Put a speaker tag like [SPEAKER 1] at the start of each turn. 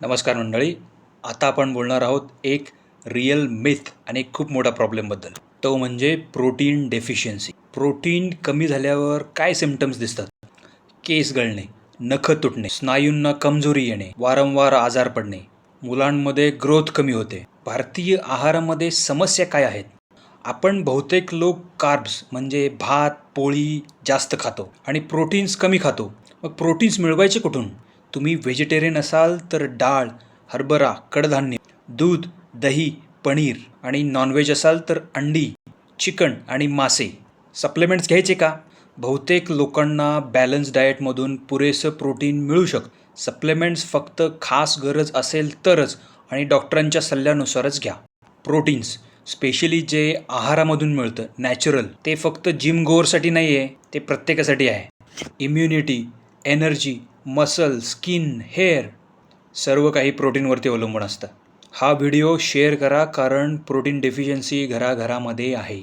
[SPEAKER 1] नमस्कार मंडळी. आता आपण बोलणार आहोत एक रिअल मिथ आणि एक खूप मोठा प्रॉब्लेमबद्दल तो म्हणजे प्रोटीन डेफिशियन्सी प्रोटीन कमी झाल्यावर काय सिमटम्स दिसतात? केस गळणे नखं तुटणे स्नायूंना कमजोरी येणे वारंवार आजार पडणे मुलांमध्ये ग्रोथ कमी होते. भारतीय आहारामध्ये समस्या काय आहेत? आपण बहुतेक लोक कार्ब्स म्हणजे भात पोळी जास्त खातो आणि प्रोटीन्स कमी खातो. मग प्रोटीन्स मिळवायचे कुठून? तुम्ही व्हेजिटेरियन असाल तर डाळ हरभरा कडधान्य दूध दही पनीर आणि नॉनव्हेज असाल तर अंडी चिकन आणि मासे. सप्लिमेंट्स घ्यायचे का? बहुतेक लोकांना बॅलन्स डाएटमधून पुरेसं प्रोटीन मिळू शकतं सप्लिमेंट्स फक्त खास गरज असेल तरच आणि डॉक्टरांच्या सल्ल्यानुसारच घ्या. प्रोटीन्स स्पेशली जे आहारामधून मिळतं नॅचरल ते फक्त जिम गोअरसाठी नाही आहे ते प्रत्येकासाठी आहे. Immunity energy muscle skin hair सर्व काही प्रोटीनवरती अवलंबून असतं. हा व्हिडिओ शेअर करा कारण प्रोटीन डेफिशियन्सी घराघरामध्ये आहे.